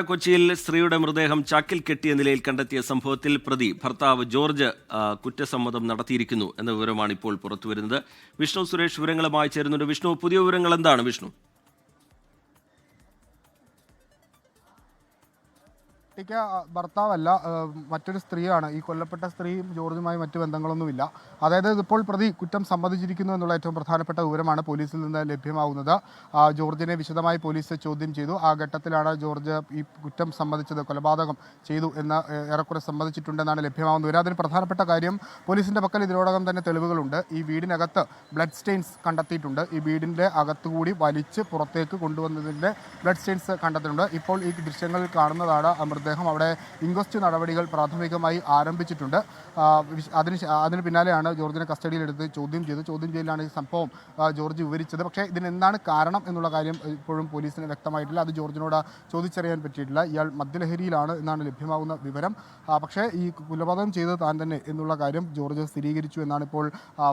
കൊച്ചിയിൽ സ്ത്രീയുടെ മൃതദേഹം ചാക്കിൽ കെട്ടിയ നിലയിൽ കണ്ടെത്തിയ സംഭവത്തിൽ പ്രതി ഭർത്താവ് ജോർജ് കുറ്റസമ്മതം നടത്തിയിരിക്കുന്നു എന്ന വിവരമാണ് ഇപ്പോൾ പുറത്തുവരുന്നത്. വിഷ്ണു സുരേഷ് വിവരങ്ങളുമായി ചേരുന്നുണ്ട്. വിഷ്ണു പുതിയ വിവരങ്ങൾ എന്താണ് വിഷ്ണു? കുട്ടിക്ക് ഭർത്താവല്ല മറ്റൊരു സ്ത്രീയാണ്. ഈ കൊല്ലപ്പെട്ട സ്ത്രീയും ജോർജുമായി മറ്റു ബന്ധങ്ങളൊന്നുമില്ല. അതായത് ഇപ്പോൾ പ്രതി കുറ്റം സമ്മതിച്ചിരിക്കുന്നു എന്നുള്ള ഏറ്റവും പ്രധാനപ്പെട്ട വിവരമാണ് പോലീസിൽ നിന്ന് ലഭ്യമാവുന്നത്. ജോർജിനെ വിശദമായി പോലീസ് ചോദ്യം ചെയ്തു. ആ ഘട്ടത്തിലാണ് ജോർജ് ഈ കുറ്റം സമ്മതിച്ചത് കൊലപാതകം ചെയ്തു എന്ന് ഏറെക്കുറെ സമ്മതിച്ചിട്ടുണ്ടെന്നാണ് ലഭ്യമാവുന്ന വിവരം അതിന് പ്രധാനപ്പെട്ട കാര്യം പോലീസിന്റെ പക്കൽ ഇതിനോടകം തന്നെ തെളിവുകളുണ്ട്. ഈ വീടിനകത്ത് ബ്ലഡ് സ്റ്റെയിൻസ് കണ്ടെത്തിയിട്ടുണ്ട്. ഈ വീടിന്റെ അകത്തുകൂടി വലിച്ച് പുറത്തേക്ക് കൊണ്ടുവന്നതിന്റെ ബ്ലഡ് സ്റ്റെയിൻസ് കണ്ടെത്തിയിട്ടുണ്ട്. ഇപ്പോൾ ഈ ദൃശ്യങ്ങളിൽ കാണുന്നതാണ് ആ മൃതദേഹം അവിടെ ഇൻക്വസ്റ്റ് നടപടികൾ പ്രാഥമികമായി ആരംഭിച്ചിട്ടുണ്ട്. അതിന് അതിന് പിന്നാലെയാണ് ജോർജിനെ കസ്റ്റഡിയിലെടുത്ത് ചോദ്യം ചെയ്ത് ചോദ്യം ചെയ്യലാണ് ഈ സംഭവം ജോർജ് വിവരിച്ചത്. പക്ഷേ ഇതിനെന്താണ് കാരണം എന്നുള്ള കാര്യം ഇപ്പോഴും പോലീസിന് വ്യക്തമായിട്ടില്ല. അത് ജോർജിനോട് ചോദിച്ചറിയാൻ പറ്റിയിട്ടില്ല. ഇയാൾ മദ്യലഹരിയിലാണ് എന്നാണ് ലഭ്യമാകുന്ന വിവരം. പക്ഷേ ഈ കൊലപാതകം ചെയ്തത് താൻ തന്നെ എന്നുള്ള കാര്യം ജോർജ് സ്ഥിരീകരിച്ചു എന്നാണ് ഇപ്പോൾ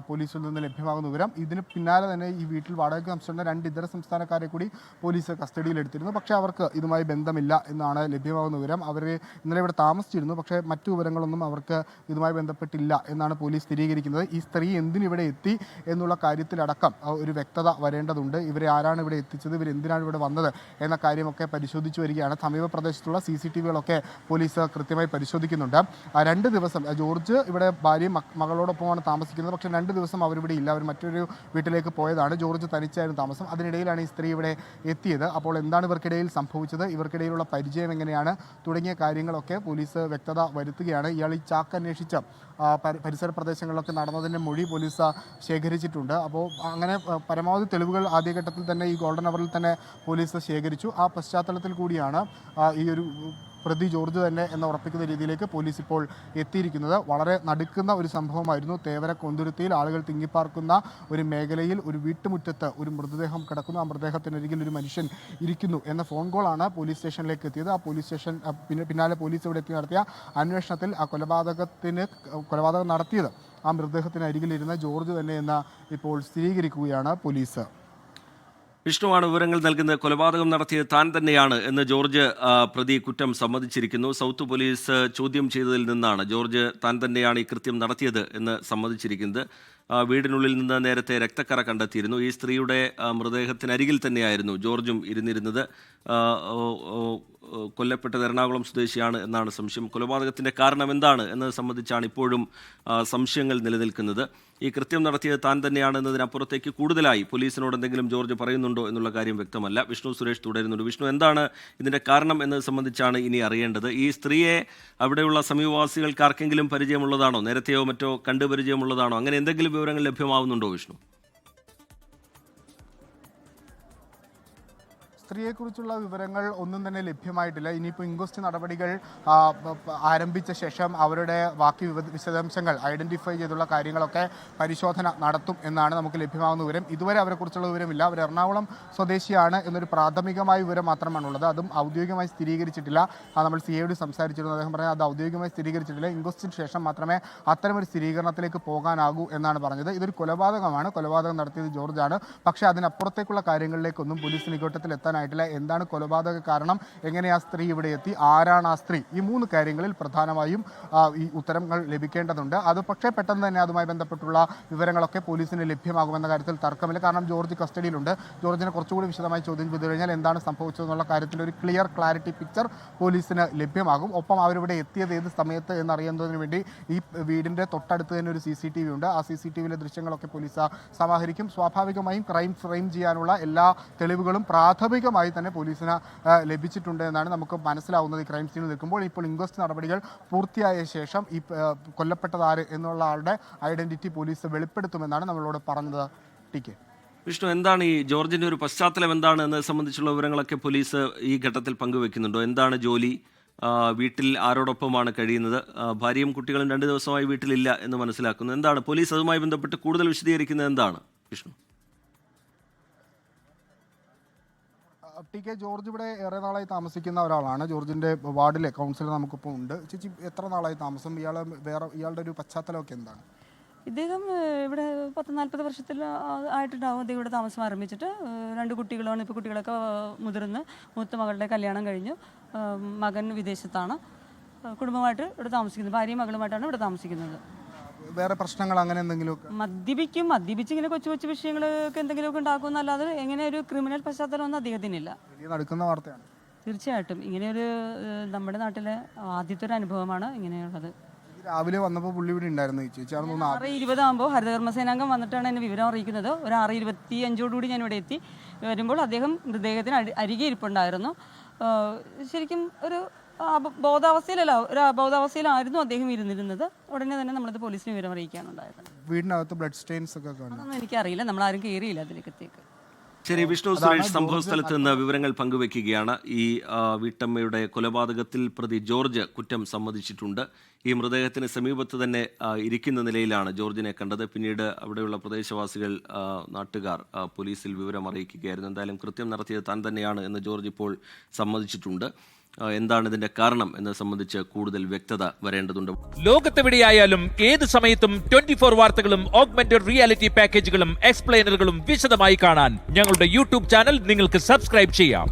പോലീസിൽ നിന്ന് ലഭ്യമാകുന്ന വിവരം. ഇതിന് പിന്നാലെ തന്നെ ഈ വീട്ടിൽ വാടക താമസിച്ചിരുന്ന രണ്ട് ഇതര സംസ്ഥാനക്കാരെ കൂടി പോലീസ് കസ്റ്റഡിയിലെടുത്തിരുന്നു. പക്ഷേ അവർക്ക് ഇതുമായി ബന്ധമില്ല എന്നാണ് ലഭ്യമാകുന്ന വിവരം. അവർ ഇന്നലെ ഇവിടെ താമസിച്ചിരുന്നു. പക്ഷേ മറ്റു വിവരങ്ങളൊന്നും അവർക്ക് ഇതുമായി ബന്ധപ്പെട്ടില്ല എന്നാണ് പോലീസ് സ്ഥിരീകരിക്കുന്നത്. ഈ സ്ത്രീ എന്തിനിവിടെ എത്തി എന്നുള്ള കാര്യത്തിലടക്കം ഒരു വ്യക്തത വരേണ്ടതുണ്ട്. ഇവരെ ആരാണ് ഇവിടെ എത്തിച്ചത്? ഇവർ എന്തിനാണ് ഇവിടെ വന്നത്? എന്ന കാര്യമൊക്കെ പരിശോധിച്ചു വരികയാണ്. സമീപ പ്രദേശത്തുള്ള സി സി ടി വികളൊക്കെ പോലീസ് കൃത്യമായി പരിശോധിക്കുന്നുണ്ട്. രണ്ട് ദിവസം ജോർജ് ഇവിടെ ഭാര്യയും മകളോടൊപ്പമാണ് താമസിക്കുന്നത്. പക്ഷേ രണ്ട് ദിവസം അവരിവിടെ ഇല്ല. അവർ മറ്റൊരു വീട്ടിലേക്ക് പോയതാണ്. ജോർജ് തനിച്ചായിരുന്നു താമസം. അതിനിടയിലാണ് ഈ സ്ത്രീ ഇവിടെ എത്തിയത്. അപ്പോൾ എന്താണ് ഇവർക്കിടയിൽ സംഭവിച്ചത്? ഇവർക്കിടയിലുള്ള പരിചയം എങ്ങനെയാണ്? തുടങ്ങിയ കാര്യങ്ങളൊക്കെ പോലീസ് വ്യക്തത വരുത്തുകയാണ്. ഇയാൾ ഈ ചാക്ക് അന്വേഷിച്ച പരിസര പ്രദേശങ്ങളിലൊക്കെ നടന്നതിന്റെ മൊഴി പോലീസ് ശേഖരിച്ചിട്ടുണ്ട്. അപ്പോൾ അങ്ങനെ പരമാവധി തെളിവുകൾ ആദ്യഘട്ടത്തിൽ തന്നെ ഈ ഗോൾഡൻ അവറിൽ തന്നെ പോലീസ് ശേഖരിച്ചു. ആ പശ്ചാത്തലത്തിൽ കൂടിയാണ് ഈ ഒരു പ്രതി ജോർജ് തന്നെ എന്ന് ഉറപ്പിക്കുന്ന രീതിയിലേക്ക് പോലീസ് ഇപ്പോൾ എത്തിയിരിക്കുന്നത്. വളരെ നടുക്കുന്ന ഒരു സംഭവമായിരുന്നു. തേവര കൊന്തുരുത്തിയിൽ ആളുകൾ തിങ്ങിപ്പാർക്കുന്ന ഒരു മേഖലയിൽ ഒരു വീട്ടുമുറ്റത്ത് ഒരു മൃതദേഹം കിടക്കുന്നു. ആ മൃതദേഹത്തിനരികിൽ ഒരു മനുഷ്യൻ ഇരിക്കുന്നു എന്ന ഫോൺ കോളാണ് പോലീസ് സ്റ്റേഷനിലേക്ക് എത്തിയത്. ആ പോലീസ് സ്റ്റേഷൻ പിന്നെ പിന്നാലെ പോലീസ് ഇവിടെ എത്തി നടത്തിയ അന്വേഷണത്തിൽ ആ കൊലപാതകത്തിന് കൊലപാതകം നടത്തിയത് ആ മൃതദേഹത്തിന് അരികിലിരുന്ന ജോർജ് തന്നെ എന്ന് ഇപ്പോൾ സ്ഥിരീകരിക്കുകയാണ് പോലീസ്. വിഷ്ണുവാണ് വിവരങ്ങൾ നൽകുന്നത്. കൊലപാതകം നടത്തിയത് താൻ തന്നെയാണ് എന്ന് ജോർജ് പ്രതി കുറ്റം സമ്മതിച്ചിരിക്കുന്നു. സൗത്ത് പോലീസ് ചോദ്യം ചെയ്തതിൽ നിന്നാണ് ജോർജ് താൻ തന്നെയാണ് ഈ കൃത്യം നടത്തിയത് എന്ന് സമ്മതിച്ചിരിക്കുന്നത്. വീടിനുള്ളിൽ നിന്ന് നേരത്തെ രക്തക്കറ കണ്ടെത്തിയിരുന്നു. ഈ സ്ത്രീയുടെ മൃതദേഹത്തിനരികിൽ തന്നെയായിരുന്നു ജോർജും ഇരുന്നിരുന്നത്. കൊല്ലപ്പെട്ടത് എറണാകുളം സ്വദേശിയാണ് എന്നാണ് സംശയം. കൊലപാതകത്തിന്റെ കാരണം എന്താണ് എന്നത് സംബന്ധിച്ചാണ് ഇപ്പോഴും സംശയങ്ങൾ നിലനിൽക്കുന്നത്. ഈ കൃത്യം നടത്തിയത് താൻ തന്നെയാണ് എന്നതിനപ്പുറത്തേക്ക് കൂടുതലായി പോലീസിനോട് എന്തെങ്കിലും ജോർജ് പറയുന്നുണ്ടോ? എന്നുള്ള കാര്യം വ്യക്തമല്ല. വിഷ്ണു സുരേഷ് തുടരുന്നുണ്ട്. വിഷ്ണു എന്താണ് ഇതിന്റെ കാരണം എന്നത് സംബന്ധിച്ചാണ് ഇനി അറിയേണ്ടത്. ഈ സ്ത്രീയെ അവിടെയുള്ള സമീപവാസികൾക്ക് ആർക്കെങ്കിലും പരിചയമുള്ളതാണോ? നേരത്തെയോ മറ്റോ കണ്ടു പരിചയമുള്ളതാണോ അങ്ങനെ എന്തെങ്കിലും വിവരങ്ങൾ ലഭ്യമാവുന്നുണ്ടോ വിഷ്ണു? സ്ത്രീയെക്കുറിച്ചുള്ള വിവരങ്ങൾ ഒന്നും തന്നെ ലഭ്യമായിട്ടില്ല. ഇനിയിപ്പോൾ ഇൻക്വസ്റ്റ് നടപടികൾ ആരംഭിച്ച ശേഷം അവരുടെ ബാക്കി വിശദാംശങ്ങൾ ഐഡന്റിഫൈ ചെയ്തുള്ള കാര്യങ്ങളൊക്കെ പരിശോധന നടത്തും എന്നാണ് നമുക്ക് ലഭ്യമാകുന്ന വിവരം. ഇതുവരെ അവരെക്കുറിച്ചുള്ള വിവരമില്ല. അവർ എറണാകുളം സ്വദേശിയാണ് എന്നൊരു പ്രാഥമികമായ വിവരം മാത്രമാണുള്ളത്. അതും ഔദ്യോഗികമായി സ്ഥിരീകരിച്ചിട്ടില്ല. നമ്മൾ സി എയോട് സംസാരിച്ചിരുന്നു. അദ്ദേഹം പറഞ്ഞത് അത് ഔദ്യോഗികമായി സ്ഥിരീകരിച്ചിട്ടില്ല. ഇൻക്വസ്റ്റിന് ശേഷം മാത്രമേ അത്തരമൊരു സ്ഥിരീകരണത്തിലേക്ക് പോകാനാകൂ എന്നാണ് പറഞ്ഞത്. ഇതൊരു കൊലപാതകമാണ്. കൊലപാതകം നടത്തിയത് ജോർജാണ് പക്ഷേ അതിനപ്പുറത്തേക്കുള്ള കാര്യങ്ങളിലേക്കൊന്നും പോലീസിന് ഇക്കോട്ടത്തിൽ എത്താനായിട്ടില്ല എന്താണ് കൊലപാതക കാരണം എങ്ങനെ ആ സ്ത്രീ ഇവിടെ എത്തി ആരാണ് ആ സ്ത്രീ? ഈ മൂന്ന് കാര്യങ്ങളിൽ പ്രധാനമായും ഈ ഉത്തരങ്ങൾ ലഭിക്കേണ്ടതുണ്ട്. അത് പക്ഷേ പെട്ടെന്ന് തന്നെ അതുമായി ബന്ധപ്പെട്ടുള്ള വിവരങ്ങളൊക്കെ പോലീസിന് ലഭ്യമാകുമെന്ന കാര്യത്തിൽ തർക്കമില്ല. കാരണം ജോർജ് കസ്റ്റഡിയിലുണ്ട്. ജോർജിനെ കുറച്ചുകൂടി വിശദമായി ചോദ്യം ചെയ്തു കഴിഞ്ഞാൽ എന്താണ് സംഭവിച്ചതെന്നുള്ള കാര്യത്തിൽ ഒരു ക്ലിയർ ക്ലാരിറ്റി പിക്ചർ പോലീസിന് ലഭ്യമാകും. ഒപ്പം അവരിവിടെ എത്തിയത് ഏത് സമയത്ത് എന്നറിയുന്നതിന് വേണ്ടി ഈ വീടിന്റെ തൊട്ടടുത്ത് തന്നെ ഒരു സി സി ടി വി ഉണ്ട്. ആ സി സി ടി വിയിലെ ദൃശ്യങ്ങളൊക്കെ പോലീസ് സമാഹരിക്കും. സ്വാഭാവികമായും ക്രൈം ഫ്രെയിം ചെയ്യാനുള്ള എല്ലാ തെളിവുകളും പ്രാഥമികമായി തന്നെ പോലീസിന് ലഭിച്ചിട്ടുണ്ട് എന്നാണ് നമുക്ക് മനസ്സിലാവുന്നത് ഈ ക്രൈം സീനിൽ നിൽക്കുമ്പോൾ. ഇപ്പോൾ ഇൻക്വസ്റ്റ് നടപടികൾ പൂർത്തിയായ ശേഷം ഈ കൊല്ലപ്പെട്ടതാര് എന്നുള്ള ആളുടെ ഐഡന്റിറ്റി പോലീസ് വെളിപ്പെടുത്തുമെന്നാണ് നമ്മളോട് പറഞ്ഞത്. T K. വിഷ്ണു എന്താണ് ഈ ജോർജിന്റെ ഒരു പശ്ചാത്തലം എന്താണ് എന്നത് സംബന്ധിച്ചുള്ള വിവരങ്ങളൊക്കെ പോലീസ് ഈ ഘട്ടത്തിൽ പങ്കുവെക്കുന്നുണ്ടോ? എന്താണ് ജോലി? വീട്ടിൽ ആരോടൊപ്പമാണ് കഴിയുന്നത്? ഭാര്യയും കുട്ടികളും രണ്ട് ദിവസമായി വീട്ടിലില്ല എന്ന് മനസ്സിലാക്കുന്നു. എന്താണ് പോലീസ് അതുമായി ബന്ധപ്പെട്ട് കൂടുതൽ വിശദീകരിക്കുന്നത്? എന്താണ് വിഷ്ണു? ടി കെ ജോർജ് ഇവിടെ ഏറെ നാളായി താമസിക്കുന്ന ഒരാളാണ്. ജോർജിന്റെ വാർഡിലെ കൗൺസിലർ നമുക്കിപ്പോൾ ഉണ്ട്. ചേച്ചി എത്ര നാളായി താമസം? ഇയാളെ വേറെ ഇയാളുടെ ഒരു പശ്ചാത്തലമൊക്കെ എന്താണ്? ഇദ്ദേഹം ഇവിടെ പത്ത് നാൽപ്പത് വർഷത്തിൽ ആയിട്ടുണ്ടാവും അദ്ദേഹം ഇവിടെ താമസം ആരംഭിച്ചിട്ട്. രണ്ട് കുട്ടികളാണ് ഇപ്പോൾ കുട്ടികളൊക്കെ മുതിർന്ന്. മൂത്ത മകളുടെ കല്യാണം കഴിഞ്ഞു. മകൻ വിദേശത്താണ്. കുടുംബമായിട്ട് ഇവിടെ താമസിക്കുന്നത്. ഭാര്യയും മകളുമായിട്ടാണ് ഇവിടെ താമസിക്കുന്നത്. വേറെ പ്രശ്നങ്ങൾ അങ്ങനെ എന്തെങ്കിലും മദ്യപിക്കും മദ്യപിച്ച് ഇങ്ങനെ കൊച്ചു കൊച്ചു വിഷയങ്ങളൊക്കെ എന്തെങ്കിലുമൊക്കെ ഉണ്ടാക്കും അല്ലാതെ എങ്ങനെ ഒരു ക്രിമിനൽ പശ്ചാത്തലമൊന്നും അദ്ദേഹത്തിനില്ല വലിയ നടക്കുന്ന വാർത്തയാണ്. തീർച്ചയായിട്ടും. ഇങ്ങനെ ഒരു നമ്മുടെ നാട്ടിലെ ആദ്യത്തെ ഒരു അനുഭവമാണ് ഇങ്ങനെയുള്ളത്. രാവിലെ വന്നപ്പോൾ പുള്ളി ഇവിടെ ഉണ്ടായിരുന്നു ചേച്ചി. ചേച്ചിയാണെന്ന് തോന്നുന്നു ആറ് ഇരുപതാകുമ്പോൾ ഹരിതകർമ്മസേനാംഗം വന്നിട്ടാണ് എന്നെ വിവരം അറിയിക്കുന്നത്. ഒരു ആറ് ഇരുപത്തി അഞ്ചോടുകൂടി ഞാൻ ഇവിടെ എത്തി. വരുമ്പോൾ അദ്ദേഹം മൃതദേഹത്തിന് അരി- അരികെ ഇരിപ്പുണ്ടായിരുന്നു. ഏഹ്, ശരിക്കും ഒരു ബോധാവസ്ഥയിലല്ല ഒരു അബോധാവസ്ഥയിലായിരുന്നു അദ്ദേഹം ഇരുന്നിരുന്നത്. ഉടനെ തന്നെ നമ്മളത് പോലീസിന് വിവരം അറിയിക്കാനുണ്ടായത് വീടിനകത്ത് ബ്ലഡ് സ്റ്റെയിൻസ് ഒക്കെ എനിക്ക് അതൊന്നും എനിക്കറിയില്ല. ആരും കയറിയില്ല അതിലേക്കത്തേക്ക്. ശരി വിഷ്ണു സുരേഷ് സംഭവ സ്ഥലത്ത് നിന്ന് വിവരങ്ങൾ പങ്കുവെക്കുകയാണ്. ഈ വീട്ടമ്മയുടെ കൊലപാതകത്തിൽ പ്രതി ജോർജ് കുറ്റം സമ്മതിച്ചിട്ടുണ്ട്. ഈ മൃതദേഹത്തിന് സമീപത്ത് തന്നെ ഇരിക്കുന്ന നിലയിലാണ് ജോർജിനെ കണ്ടത്. പിന്നീട് അവിടെയുള്ള പ്രദേശവാസികൾ നാട്ടുകാർ പോലീസിൽ വിവരം അറിയിക്കുകയായിരുന്നു. എന്തായാലും കൃത്യം നടത്തിയത് താൻ തന്നെയാണ് എന്ന് ജോർജ് ഇപ്പോൾ സമ്മതിച്ചിട്ടുണ്ട്. എന്താണ് ഇതിന്റെ കാരണം എന്നത് സംബന്ധിച്ച് കൂടുതൽ വ്യക്തത വരേണ്ടതുണ്ട്. ലോകത്തെവിടെയായാലും ഏത് സമയത്തും ട്വന്റി ഫോർ വാർത്തകളും ഓഗ്മെന്റഡ് റിയാലിറ്റി പാക്കേജുകളും എക്സ്പ്ലെയിനറുകളും വിശദമായി കാണാൻ ഞങ്ങളുടെ യൂട്യൂബ് ചാനൽ നിങ്ങൾക്ക് സബ്സ്ക്രൈബ് ചെയ്യാം.